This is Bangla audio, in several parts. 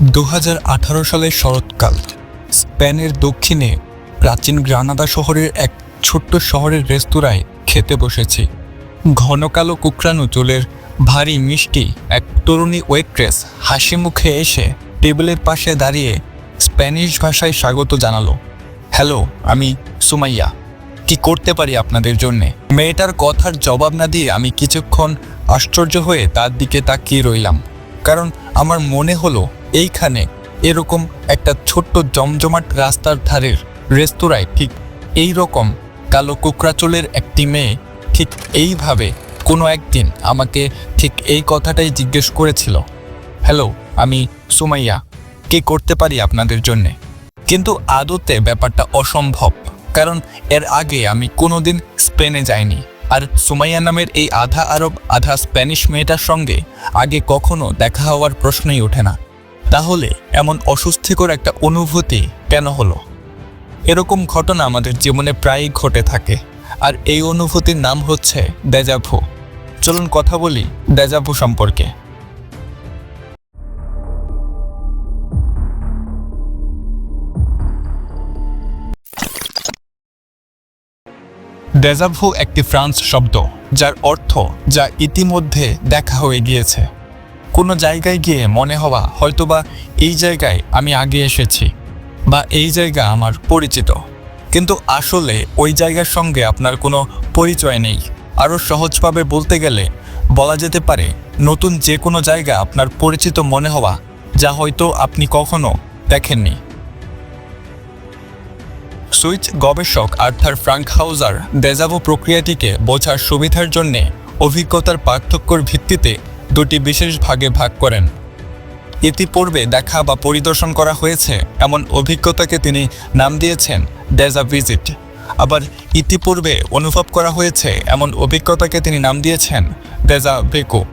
দু হাজার আঠারো সালের শরৎকাল, স্পেনের দক্ষিণে প্রাচীন গ্রানাদা শহরের এক ছোট্ট শহরের রেস্তোরাঁয় খেতে বসেছি। ঘন কালো কুকরানো চুলের ভারী মিষ্টি এক তরুণী ওয়েট্রেস হাসি মুখে এসে টেবিলের পাশে দাঁড়িয়ে স্প্যানিশ ভাষায় স্বাগত জানালো। হ্যালো, আমি সুমাইয়া। কি করতে পারি আপনাদের জন্যে? মেয়েটার কথার জবাব না দিয়ে আমি কিছুক্ষণ আশ্চর্য হয়ে তার দিকে তাকিয়ে রইলাম, কারণ আমার মনে হলো এইখানে এরকম একটা ছোট্ট জমজমাট রাস্তার ধারের রেস্তোরাঁয় ঠিক এই রকম কালো কুকরাচলের একটি মেয়ে ঠিক এইভাবে কোনো একদিন আমাকে ঠিক এই কথাটাই জিজ্ঞেস করেছিল, হ্যালো, আমি সুমাইয়া, কে করতে পারি আপনাদের জন্যে? কিন্তু আদতে ব্যাপারটা অসম্ভব, কারণ এর আগে আমি কোনোদিন স্পেনে যাইনি। আর সুমাইয়া নামের এই আধা আরব, আধা স্প্যানিশ মেয়েটার সঙ্গে আগে কখনো দেখা হওয়ার প্রশ্নই ওঠে না। তাহলে এমন অস্বস্তিকর একটা অনুভূতি কেন হলো? এরকম ঘটনা আমাদের জীবনে প্রায়ই ঘটে থাকে। আর এই অনুভূতির নাম হচ্ছে দেজাভু চলুন কথা বলি দেজাভু সম্পর্কে। ডেজাভু একটি ফ্রান্স শব্দ, যার অর্থ যা ইতিমধ্যে দেখা হয়ে গিয়েছে। কোনো জায়গায় গিয়ে মনে হওয়া হয়তোবা এই জায়গায় আমি আগে এসেছি বা এই জায়গা আমার পরিচিত। কিন্তু আসলে ওই জায়গার সঙ্গে আপনার কোনো পরিচয় নেই। আরও সহজভাবে বলতে গেলে বলা যেতে পারে, নতুন যে কোনো জায়গা আপনার পরিচিত মনে হওয়া, যা হয়তো আপনি কখনো দেখেননি। সুইচ গবেষক আর্থার ফ্রাঙ্ক হাউজার ডেজাভো প্রক্রিয়াটিকে বোঝার সুবিধার জন্যে অভিজ্ঞতার পার্থক্যর ভিত্তিতে দুটি বিশেষ ভাগে ভাগ করেন। ইতিপূর্বে দেখা বা পরিদর্শন করা হয়েছে এমন অভিজ্ঞতাকে তিনি নাম দিয়েছেন ডেজা ভিজিট আবার ইতিপূর্বে অনুভব করা হয়েছে এমন অভিজ্ঞতাকে তিনি নাম দিয়েছেন ডেজা ভেকো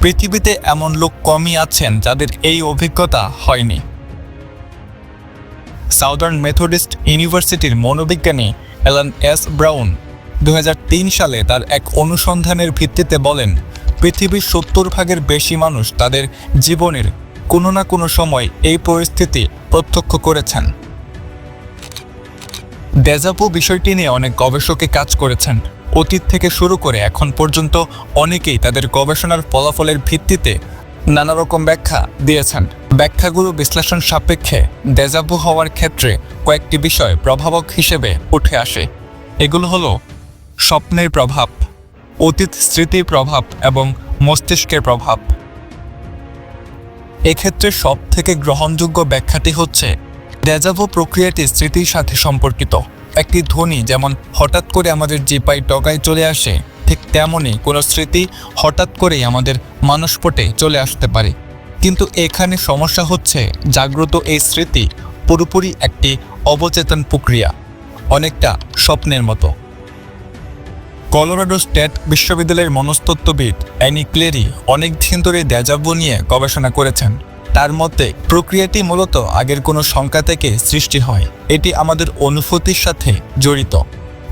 পৃথিবীতে এমন লোক কমই আছেন যাদের এই অভিজ্ঞতা হয়নি। সাউদার্ন মেথডিস্ট ইউনিভার্সিটির মনোবিজ্ঞানী অ্যালান এস ব্রাউন দু হাজার তিন সালে তার এক অনুসন্ধানের ভিত্তিতে বলেন পৃথিবীর সত্তর ভাগের বেশি মানুষ তাদের জীবনের কোনো না কোনো সময় এই পরিস্থিতি প্রত্যক্ষ করেছেন। ডেজাপু বিষয়টি নিয়ে অনেক গবেষকে কাজ করেছেন। অতীত থেকে শুরু করে এখন পর্যন্ত অনেকেই তাদের গবেষণার ফলাফলের ভিত্তিতে নানা রকম ব্যাখ্যা দিয়েছেন। ব্যাখ্যাগুলো বিশ্লেষণ সাপেক্ষে ডেজাবু হওয়ার ক্ষেত্রে কয়েকটি বিষয় প্রভাবক হিসেবে উঠে আসে। এগুলো হলো স্বপ্নের প্রভাব অতীত স্মৃতির প্রভাব এবং মস্তিষ্কের প্রভাব। এক্ষেত্রে সব থেকে গ্রহণযোগ্য ব্যাখ্যাটি হচ্ছে ডেজাভো প্রক্রিয়াটি স্মৃতির সাথে সম্পর্কিত। একটি ধ্বনি যেমন হঠাৎ করে আমাদের জিপাই টগায় চলে আসে, ঠিক তেমনই কোনো স্মৃতি হঠাৎ করেই আমাদের মানসপটে চলে আসতে পারে। কিন্তু এখানে সমস্যা হচ্ছে জাগ্রত এই স্মৃতি পুরোপুরি একটি অবচেতন প্রক্রিয়া, অনেকটা স্বপ্নের মতো। কলোরাডো স্টেট বিশ্ববিদ্যালয়ের মনস্তত্ত্ববিদ অ্যানি ক্লেরি অনেক দিন ধরে দেজাব্য নিয়ে গবেষণা করেছেন। তার মতে, প্রক্রিয়াটি মূলত আগের কোনো সংখ্যা থেকে সৃষ্টি হয়। এটি আমাদের অনুভূতির সাথে জড়িত।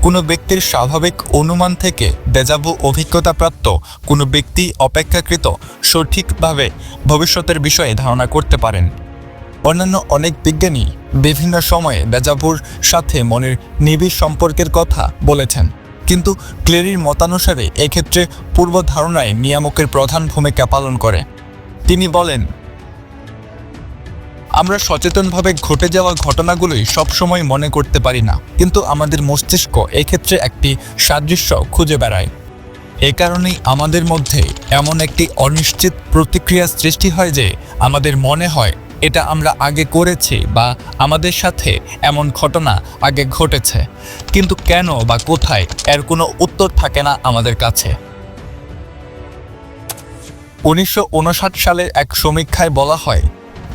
কোনো ব্যক্তির স্বাভাবিক অনুমান থেকে দেজাবু অভিজ্ঞতাপ্রাপ্ত কোনো ব্যক্তি অপেক্ষাকৃত সঠিকভাবে ভবিষ্যতের বিষয়ে ধারণা করতে পারেন। অন্যান্য অনেক বিজ্ঞানী বিভিন্ন সময়ে দেজাবুর সাথে মনের নিবিড় সম্পর্কের কথা বলেছেন। কিন্তু ক্লেরির মতানুসারে এক্ষেত্রে পূর্ব ধারণায় নিয়ামকের প্রধান ভূমিকা পালন করে। তিনি বলেন, আমরা সচেতনভাবে ঘটে যাওয়া ঘটনাগুলোই সবসময় মনে করতে পারি না, কিন্তু আমাদের মস্তিষ্ক এক্ষেত্রে একটি সাদৃশ্য খুঁজে বেড়ায়। এ কারণেই আমাদের মধ্যে এমন একটি অনিশ্চিত প্রতিক্রিয়া সৃষ্টি হয় যে আমাদের মনে হয় এটা আমরা আগে করেছি বা আমাদের সাথে এমন ঘটনা আগে ঘটেছে। কিন্তু কেন বা কোথায় এর কোনো উত্তর থাকে না আমাদের কাছে। উনিশশো সালের এক সমীক্ষায় বলা হয়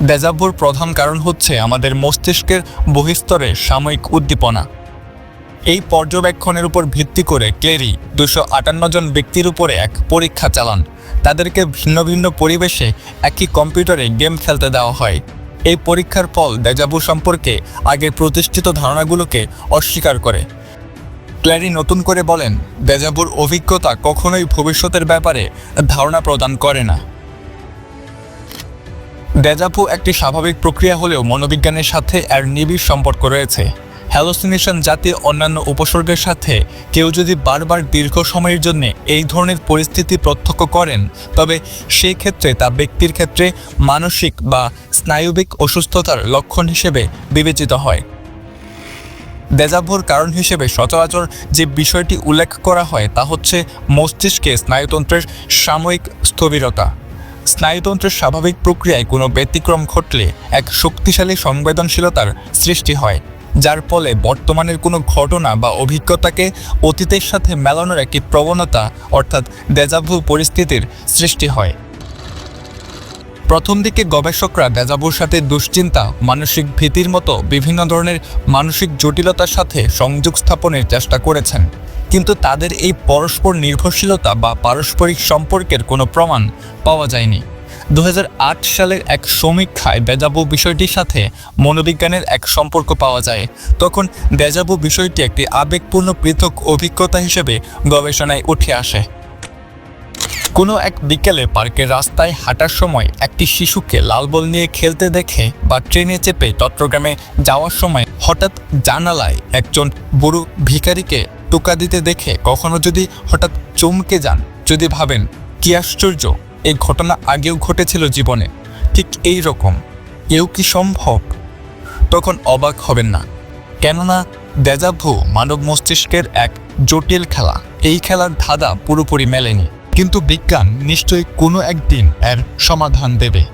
ডেজাভুর প্রধান কারণ হচ্ছে আমাদের মস্তিষ্কের বহিস্তরে সাময়িক উদ্দীপনা। এই পর্যবেক্ষণের উপর ভিত্তি করে ক্লেরি দুশো আটান্ন জন ব্যক্তির উপরে এক পরীক্ষা চালান। তাদেরকে ভিন্ন ভিন্ন পরিবেশে একই কম্পিউটারে গেম খেলতে দেওয়া হয়। এই পরীক্ষার ফল ডেজাভু সম্পর্কে আগের প্রতিষ্ঠিত ধারণাগুলোকে অস্বীকার করে। ক্ল্যারি নতুন করে বলেন, ডেজাভুর অভিজ্ঞতা কখনোই ভবিষ্যতের ব্যাপারে ধারণা প্রদান করে না। ডেজাভু একটি স্বাভাবিক প্রক্রিয়া হলেও মনোবিজ্ঞানের সাথে এর নিবিড় সম্পর্ক রয়েছে। হ্যালোসিনেশন জাতীয় অন্যান্য উপসর্গের সাথে কেউ যদি বারবার দীর্ঘ সময়ের জন্য এই ধরনের পরিস্থিতি প্রত্যক্ষ করেন, তবে সেই ক্ষেত্রে তা ব্যক্তির ক্ষেত্রে মানসিক বা স্নায়ুবিক অসুস্থতার লক্ষণ হিসেবে বিবেচিত হয়। দেজাভুর কারণ হিসেবে সচরাচর যে বিষয়টি উল্লেখ করা হয় তা হচ্ছে মস্তিষ্কে স্নায়ুতন্ত্রের সাময়িক স্থবিরতা। স্নায়ুতন্ত্রের স্বাভাবিক প্রক্রিয়ায় কোনো ব্যতিক্রম ঘটলে এক শক্তিশালী সংবেদনশীলতার সৃষ্টি হয়। যার ফলে বর্তমানের কোনো ঘটনা বা অভিজ্ঞতাকে অতীতের সাথে মেলানোর একটি প্রবণতা, অর্থাৎ দেজাভু পরিস্থিতির সৃষ্টি হয়। প্রথম দিকে গবেষকরা ডেজাবুর সাথে দুশ্চিন্তা, মানসিক ভীতির মতো বিভিন্ন ধরনের মানসিক জটিলতার সাথে সংযোগ স্থাপনের চেষ্টা করেছেন। কিন্তু তাদের এই পরস্পর নির্ভরশীলতা বা পারস্পরিক সম্পর্কের কোনো প্রমাণ পাওয়া যায়নি। দু হাজার আট সালের এক সমীক্ষায় ডেজাবু বিষয়টির সাথে মনোবিজ্ঞানের এক সম্পর্ক পাওয়া যায়। তখন ডেজাবু বিষয়টি একটি আবেগপূর্ণ পৃথক অভিজ্ঞতা হিসেবে গবেষণায় উঠে আসে। কোনো এক বিকেলে পার্কের রাস্তায় হাঁটার সময় একটি শিশুকে লাল বল নিয়ে খেলতে দেখে বা ট্রেনে চেপে চট্টগ্রামে যাওয়ার সময় হঠাৎ জানালায় একজন বুড়ো ভিখারিকে টোকা দিতে দেখে কখনো যদি হঠাৎ চমকে যান, যদি ভাবেন, কি আশ্চর্য! এই ঘটনা আগেও ঘটেছিল জীবনে। ঠিক এই রকম। এও কি সম্ভব? তখন অবাক হবেন না। কেননা দেজাভু মানব মস্তিষ্কের এক জটিল খেলা। এই খেলার ধাঁধা পুরোপুরি মেলেনি। কিন্তু বিজ্ঞান নিশ্চয়ই কোনো একদিন এর সমাধান দেবে।